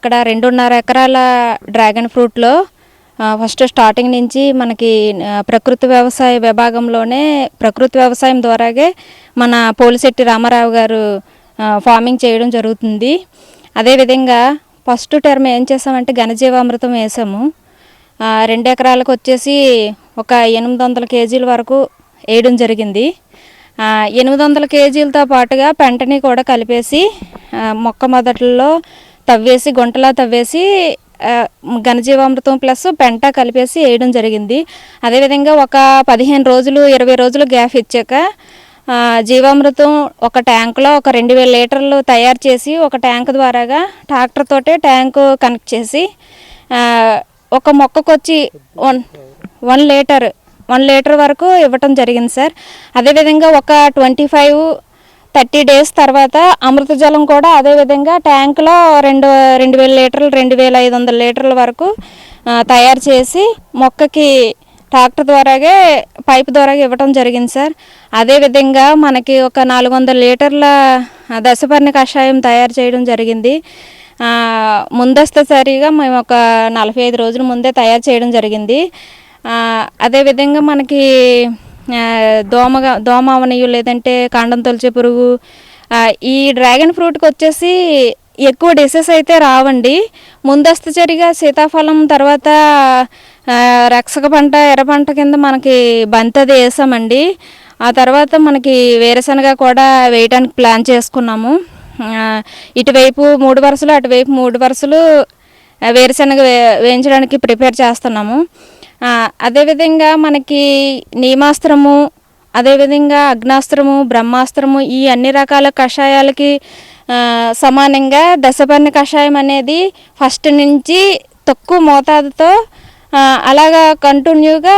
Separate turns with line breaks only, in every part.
ఇక్కడ రెండున్నర ఎకరాల డ్రాగన్ ఫ్రూట్లో ఫస్ట్ స్టార్టింగ్ నుంచి మనకి ప్రకృతి వ్యవసాయ విభాగంలోనే ప్రకృతి వ్యవసాయం ద్వారాగే మన పోలిశెట్టి రామారావు గారు ఫార్మింగ్ చేయడం జరుగుతుంది. అదేవిధంగా ఫస్ట్ టర్మ్ ఏం చేసామంటే ఘనజీవామృతం వేసాము. రెండు ఎకరాలకు వచ్చేసి ఒక ఎనిమిది వందల కేజీల వరకు వేయడం జరిగింది. ఎనిమిది వందల కేజీలతో పాటుగా పెంటని కూడా కలిపేసి మొక్క మొదట్లో తవ్వేసి గుంటలా తవ్వేసి ఘనజీవామృతం ప్లస్ పెంట కలిపేసి వేయడం జరిగింది. అదేవిధంగా ఒక పదిహేను రోజులు ఇరవై రోజులు గ్యాప్ ఇచ్చాక జీవామృతం ఒక ట్యాంకులో ఒక రెండు వేల లీటర్లు తయారు చేసి ఒక ట్యాంక్ ద్వారాగా ట్రాక్టర్ తోటే ట్యాంకు కనెక్ట్ చేసి ఒక మొక్కకు వచ్చి one one litre one litre వరకు ఇవ్వటం జరిగింది సార్. అదేవిధంగా ఒక ట్వంటీ ఫైవ్ థర్టీ డేస్ తర్వాత అమృత జలం కూడా అదేవిధంగా ట్యాంకులో రెండు రెండు వేల లీటర్లు రెండు వేల ఐదు వందల లీటర్ల వరకు తయారు చేసి మొక్కకి ట్రాక్టర్ ద్వారాగే పైప్ ద్వారా ఇవ్వటం జరిగింది సార్. అదేవిధంగా మనకి ఒక నాలుగు వందల లీటర్ల దశపర్ణ కషాయం తయారు చేయడం జరిగింది. ముందస్తు సరిగా మేము ఒక నలభై ఐదు రోజుల ముందే తయారు చేయడం జరిగింది. అదేవిధంగా మనకి దోమగా దోమ అవనీయు లేదంటే కాండం తొలిచే పురుగు. ఈ డ్రాగన్ ఫ్రూట్కి వచ్చేసి ఎక్కువ డిసెస్ అయితే రావండి. ముందస్తు చర్యగా సీతాఫలం తర్వాత రక్షక పంట ఎర్ర పంట కింద మనకి బంతది వేసామండి. ఆ తర్వాత మనకి వేరుశనగ కూడా వేయడానికి ప్లాన్ చేసుకున్నాము. ఇటువైపు మూడు వరుసలు అటువైపు మూడు వరుసలు వేరుశనగ వే వేయించడానికి ప్రిపేర్ చేస్తున్నాము. అదేవిధంగా మనకి నీమాస్త్రము అదేవిధంగా అగ్నాస్త్రము బ్రహ్మాస్త్రము ఈ అన్ని రకాల కషాయాలకి సమానంగా దశపర్ణ కషాయం అనేది ఫస్ట్ నుంచి తక్కువ మోతాదుతో అలాగా కంటిన్యూగా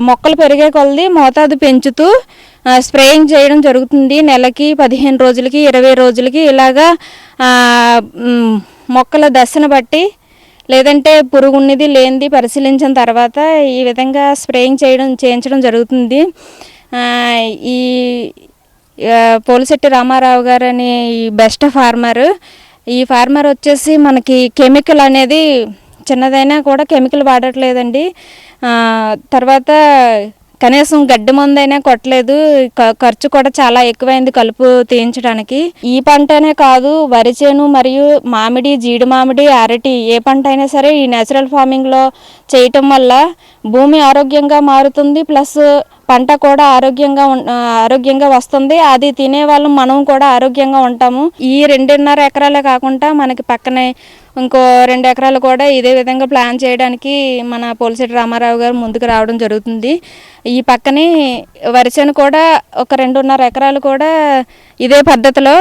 మొక్కలు పెరిగే కొలది మోతాదు పెంచుతూ స్ప్రేయింగ్ చేయడం జరుగుతుంది. నెలకి పదిహేను రోజులకి ఇరవై రోజులకి ఇలాగా మొక్కల దశను బట్టి లేదంటే పురుగు ఉన్నది లేనిది పరిశీలించిన తర్వాత ఈ విధంగా స్ప్రేయింగ్ చేయడం చేయించడం జరుగుతుంది. ఈ పోలిశెట్టి రామారావు గారు అనే ఈ బెస్ట్ ఫార్మర్. ఈ ఫార్మర్ వచ్చేసి మనకి కెమికల్ అనేది చిన్నదైనా కూడా కెమికల్ వాడట్లేదండి. తర్వాత కనీసం గడ్డి మందైనా కొట్టలేదు. ఖర్చు కూడా చాలా ఎక్కువైంది కలుపు తీయించడానికి. ఈ పంటనే కాదు వరి చేను మరియు మామిడి జీడి మామిడి అరటి ఏ పంట అయినా సరే ఈ నేచురల్ ఫార్మింగ్లో చేయటం వల్ల భూమి ఆరోగ్యంగా మారుతుంది. ప్లస్ పంట కూడా ఆరోగ్యంగా ఆరోగ్యంగా వస్తుంది. అది తినే వాళ్ళం మనం కూడా ఆరోగ్యంగా ఉంటాము. ఈ రెండున్నర ఎకరాలే కాకుండా మనకి పక్కనే ఇంకో రెండు ఎకరాలు కూడా ఇదే విధంగా ప్లాన్ చేయడానికి మన పోలిశెట్టి రామారావు గారు ముందుకు రావడం జరుగుతుంది. ఈ పక్కనే వరిచను కూడా ఒక రెండున్నర ఎకరాలు కూడా ఇదే పద్ధతిలో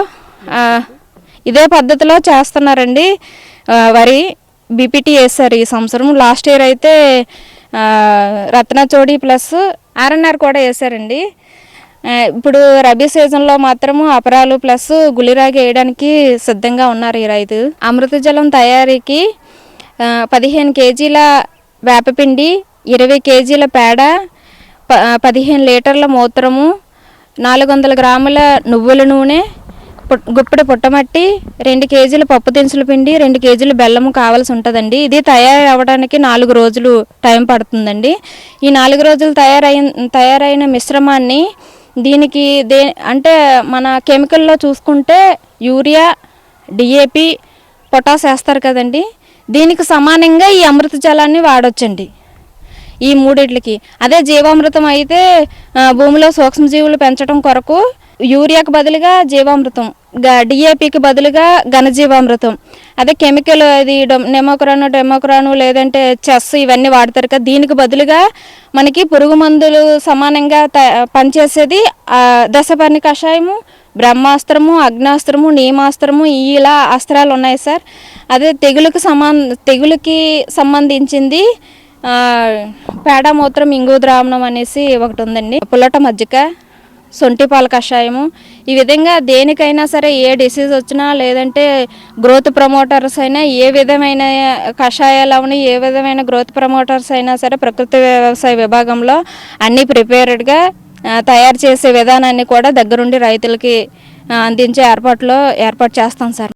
ఇదే పద్ధతిలో చేస్తున్నారండి. వరి బీపీటీ వేస్తారు ఈ సంవత్సరం. లాస్ట్ ఇయర్ అయితే రత్నచోడి ప్లస్ ఆర్ఎన్ఆర్ కూడా వేసారండి ఇప్పుడు రబీ సీజన్లో మాత్రము అపరాలు ప్లస్ గులిరాగి వేయడానికి సిద్ధంగా ఉన్నారు ఈ రైతు. అమృత జలం తయారీకి పదిహేను కేజీల వేపపిండి ఇరవై కేజీల పేడ ప పదిహేను లీటర్ల మూత్రము నాలుగు వందల గ్రాముల నువ్వుల నూనె గుప్పెడు పుట్టమట్టి రెండు కేజీల పప్పు దినుసుల పిండి రెండు కేజీల బెల్లము కావాల్సి ఉంటుందండి. ఇది తయారు అవ్వడానికి నాలుగు రోజులు టైం పడుతుందండి. ఈ నాలుగు రోజులు తయారైన తయారైన మిశ్రమాన్ని దీనికి దే అంటే మన కెమికల్లో చూసుకుంటే యూరియా డిఏపి పొటాస్ వేస్తారు కదండి. దీనికి సమానంగా ఈ అమృత జలాన్ని వాడొచ్చండి. ఈ మూడిట్లకి. అదే జీవామృతం అయితే భూమిలో సూక్ష్మజీవులు పెంచడం కొరకు యూరియాకి బదులుగా జీవామృతం డిఏపికి బదులుగా ఘనజీవామృతం. అదే కెమికల్ అది నెమోక్రాను డెమోక్రాను లేదంటే చెస్ ఇవన్నీ వాడతారు కదా దీనికి బదులుగా మనకి పురుగు మందులు సమానంగా త- పనిచేసేది దశపర్ణి కషాయము బ్రహ్మాస్త్రము అగ్నాస్త్రము నీమాస్త్రము ఇలా అస్త్రాలు ఉన్నాయి సార్. అదే తెగులకు సమాన్ తెగులుకి సంబంధించింది పేడ మూత్రం ఇంగు ద్రావణం అనేసి ఒకటి ఉందండి. పుల్లట మజ్జిగ సొంటి పాల కషాయము. ఈ విధంగా దేనికైనా సరే ఏ డిసీజ్ వచ్చినా లేదంటే గ్రోత్ ప్రమోటర్స్ అయినా ఏ విధమైన కషాయాలు అవని ఏ విధమైన గ్రోత్ ప్రమోటర్స్ అయినా సరే ప్రకృతి వ్యవసాయ విభాగంలో అన్నీ ప్రిపేర్డ్గా తయారు చేసే విధానాన్ని కూడా దగ్గరుండి రైతులకి అందించే ఏర్పాట్లో ఏర్పాటు చేస్తాం సార్.